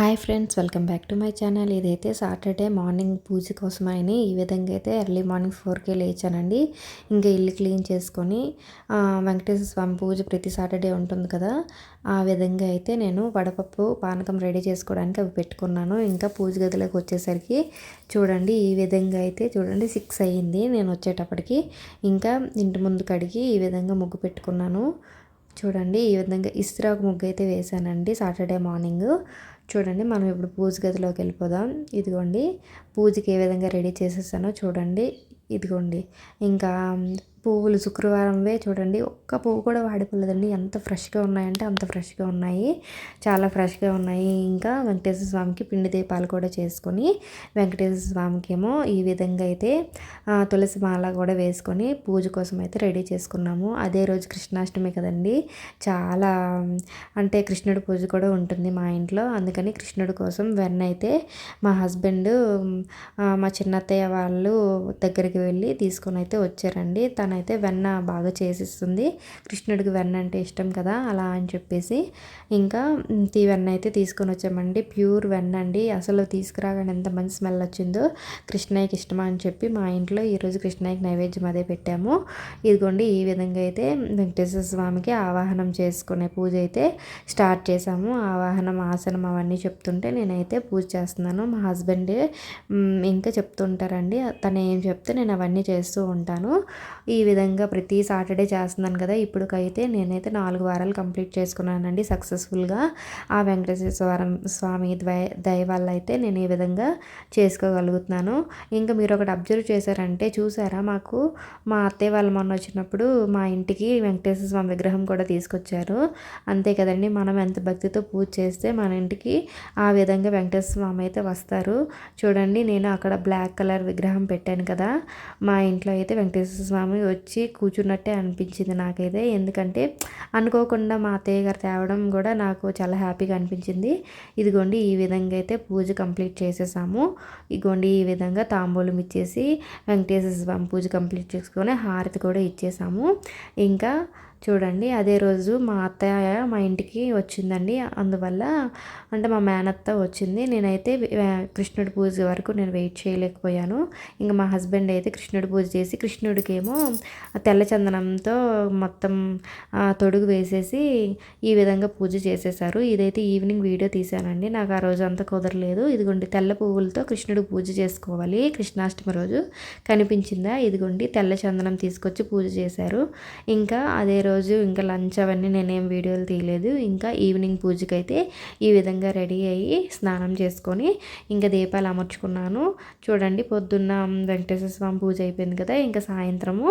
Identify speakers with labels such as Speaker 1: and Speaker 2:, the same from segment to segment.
Speaker 1: Hi friends welcome back to my channel. ఇదైతే Saturday morning పూజ కోసం అయినాయి ఈ విధంగా అయితే ఎర్లీ మార్నింగ్ ఫోర్కే లేచానండి. ఇంకా ఇల్లు క్లీన్ చేసుకొని వెంకటేశ్వర స్వామి పూజ ప్రతి సాటర్డే ఉంటుంది కదా ఆ విధంగా అయితే నేను వడపప్పు పానకం రెడీ చేసుకోవడానికి అవి పెట్టుకున్నాను. ఇంకా పూజ గదిలోకి వచ్చేసరికి చూడండి ఈ విధంగా అయితే చూడండి సిక్స్ అయ్యింది నేను వచ్చేటప్పటికి. ఇంకా ఇంటి ముందు కడిగి ఈ విధంగా ముగ్గు పెట్టుకున్నాను. చూడండి ఈ విధంగా ఇస్త్రాకు ముగ్గు అయితే వేశానండి సాటర్డే మార్నింగ్. చూడండి మనం ఇప్పుడు పూజ గదిలోకి వెళ్ళిపోదాం. ఇదిగోండి పూజకి ఏ విధంగా రెడీ చేసేసానో చూడండి. ఇదిగోండి ఇంకా పువ్వులు శుక్రవారంవే చూడండి. ఒక్క పువ్వు కూడా వాడిపోలేదండి. ఎంత ఫ్రెష్గా ఉన్నాయంటే అంత ఫ్రెష్గా ఉన్నాయి. చాలా ఫ్రెష్గా ఉన్నాయి. ఇంకా వెంకటేశ్వర స్వామికి పిండి దీపాలు కూడా చేసుకొని వెంకటేశ్వర స్వామికి ఏమో ఈ విధంగా అయితే తులసి మాల కూడా వేసుకొని పూజ కోసం అయితే రెడీ చేసుకున్నాము. అదే రోజు కృష్ణాష్టమి కదండి. చాలా అంటే కృష్ణుడి పూజ కూడా ఉంటుంది మా ఇంట్లో. అందుకని కృష్ణుడి కోసం వెన్న అయితే మా హస్బెండ్ మా చిన్నత్తయ్య వాళ్ళు దగ్గరికి వెళ్ళి తీసుకొని అయితే వచ్చారండి. తను తనైతే వెన్న బాగా చేసిస్తుంది. కృష్ణుడికి వెన్న అంటే ఇష్టం కదా అలా అని చెప్పేసి. ఇంకా తీ వెన్న అయితే తీసుకొని వచ్చామండి. ప్యూర్ వెన్న అండి. అసలు తీసుకురాగానే ఎంత మంచి స్మెల్ వచ్చిందో. కృష్ణయ్యకి ఇష్టమా అని చెప్పి మా ఇంట్లో ఈరోజు కృష్ణయ్యకి నైవేద్యం అదే పెట్టాము. ఇదిగోండి ఈ విధంగా అయితే వెంకటేశ్వర స్వామికి ఆవాహనం చేసుకునే పూజ అయితే స్టార్ట్ చేశాము. ఆవాహనం ఆసనం అవన్నీ చెప్తుంటే నేనైతే పూజ చేస్తున్నాను. మా హస్బెండ్ ఇంకా చెప్తుంటారండి తను ఏం చెప్తే నేను అవన్నీ చేస్తూ ఉంటాను. ఈ ఈ విధంగా ప్రతి సాటర్డే చేస్తున్నాను కదా ఇప్పటికైతే నేనైతే నాలుగు వారాలు కంప్లీట్ చేసుకున్నానండి సక్సెస్ఫుల్గా. ఆ వెంకటేశ్వర స్వామి దయ దయ వల్ల అయితే నేను ఈ విధంగా చేసుకోగలుగుతున్నాను. ఇంకా మీరు ఒకటి అబ్జర్వ్ చేశారంటే చూసారా మాకు మా అత్తయ్య వాళ్ళు మొన్న వచ్చినప్పుడు మా ఇంటికి వెంకటేశ్వర స్వామి విగ్రహం కూడా తీసుకొచ్చారు. అంతే కదండి మనం ఎంత భక్తితో పూజ చేస్తే మన ఇంటికి ఆ విధంగా వెంకటేశ్వర స్వామి అయితే వస్తారు. చూడండి నేను అక్కడ బ్లాక్ కలర్ విగ్రహం పెట్టాను కదా మా ఇంట్లో అయితే వెంకటేశ్వర స్వామి వచ్చి కూర్చున్నట్టే అనిపించింది నాకైతే. ఎందుకంటే అనుకోకుండా మా అత్తయ్య గారు తేవడం కూడా నాకు చాలా హ్యాపీగా అనిపించింది. ఇదిగోండి ఈ విధంగా అయితే పూజ కంప్లీట్ చేసేసాము. ఇదిగోండి ఈ విధంగా తాంబూలం ఇచ్చేసి వెంకటేశ్వర స్వామి పూజ కంప్లీట్ చేసుకొని హారతి కూడా ఇచ్చేసాము. ఇంకా చూడండి అదే రోజు మా అత్తయ్య మా ఇంటికి వచ్చిందండి. అందువల్ల అంటే మా మేనత్త వచ్చింది. నేనైతే కృష్ణుడి పూజ వరకు నేను వెయిట్ చేయలేకపోయాను. ఇంకా మా హస్బెండ్ అయితే కృష్ణుడి పూజ చేసి కృష్ణుడికి ఏమో తెల్ల చందనంతో మొత్తం తొడుగు వేసేసి ఈ విధంగా పూజ చేసేసారు. ఇదైతే ఈవినింగ్ వీడియో తీశానండి. నాకు ఆ రోజు అంతా కుదరలేదు. ఇదిగోండి తెల్ల పువ్వులతో కృష్ణుడికి పూజ చేసుకోవాలి. కృష్ణాష్టమి రోజు కనిపించిందా? ఇదిగోండి తెల్ల చందనం తీసుకొచ్చి పూజ చేశారు. ఇంకా అదే రోజు ఇంకా లంచ్ అవన్నీ నేనేం వీడియోలు తీయలేదు. ఇంకా ఈవినింగ్ పూజకి అయితే ఈ విధంగా రెడీ అయ్యి స్నానం చేసుకొని ఇంకా దీపాలు అమర్చుకున్నాను. చూడండి పొద్దున్న వెంకటేశ్వర స్వామి పూజ అయిపోయింది కదా ఇంకా సాయంత్రము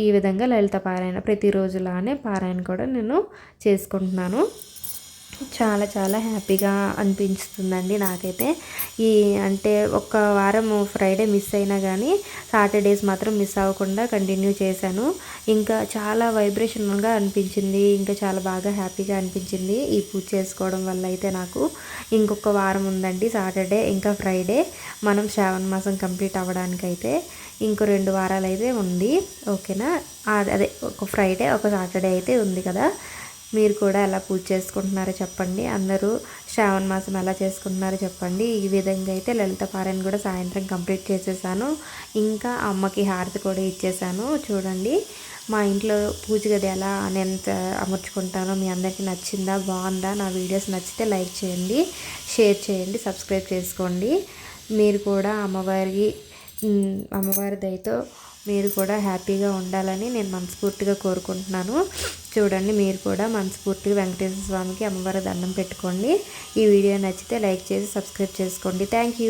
Speaker 1: ఈ విధంగా లలిత పారాయణ ప్రతిరోజులానే పారాయణ కూడా నేను చేసుకుంటున్నాను. చాలా చాలా హ్యాపీగా అనిపిస్తుందండి నాకైతే. ఈ అంటే ఒక వారం ఫ్రైడే మిస్ అయినా కానీ సాటర్డేస్ మాత్రం మిస్ అవ్వకుండా కంటిన్యూ చేశాను. ఇంకా చాలా వైబ్రేషన్గా అనిపించింది ఇంకా చాలా బాగా హ్యాపీగా అనిపించింది ఈ పూజ చేసుకోవడం వల్ల అయితే నాకు. ఇంకొక వారం ఉందండి సాటర్డే ఇంకా ఫ్రైడే. మనం శ్రావణ మాసం కంప్లీట్ అవ్వడానికైతే ఇంకో రెండు వారాలు అయితే ఉంది ఓకేనా? అదే ఒక ఫ్రైడే ఒక సాటర్డే అయితే ఉంది కదా. మీరు కూడా ఎలా పూజ చేసుకుంటున్నారో చెప్పండి. అందరూ శ్రావణ మాసం ఎలా చేసుకుంటున్నారో చెప్పండి. ఈ విధంగా అయితే లలిత పారాయణ కూడా సాయంత్రం కంప్లీట్ చేసేసాను. ఇంకా అమ్మకి హారతి కూడా ఇచ్చేసాను. చూడండి మా ఇంట్లో పూజ గది ఎలా నేను అమర్చుకుంటానో మీ అందరికీ నచ్చిందా బాగుందా నా వీడియోస్ నచ్చితే లైక్ చేయండి షేర్ చేయండి సబ్స్క్రైబ్ చేసుకోండి. మీరు కూడా అమ్మవారికి అమ్మవారి దయతో మీరు కూడా హ్యాపీగా ఉండాలని నేను మనస్ఫూర్తిగా కోరుకుంటున్నాను. చూడండి మీరు కూడా మనస్ఫూర్తిగా వెంకటేశ్వర స్వామికి అమ్మవారి దండం పెట్టుకోండి. ఈ వీడియో నచ్చితే లైక్ చేసి సబ్స్క్రైబ్ చేసుకోండి. Thank you.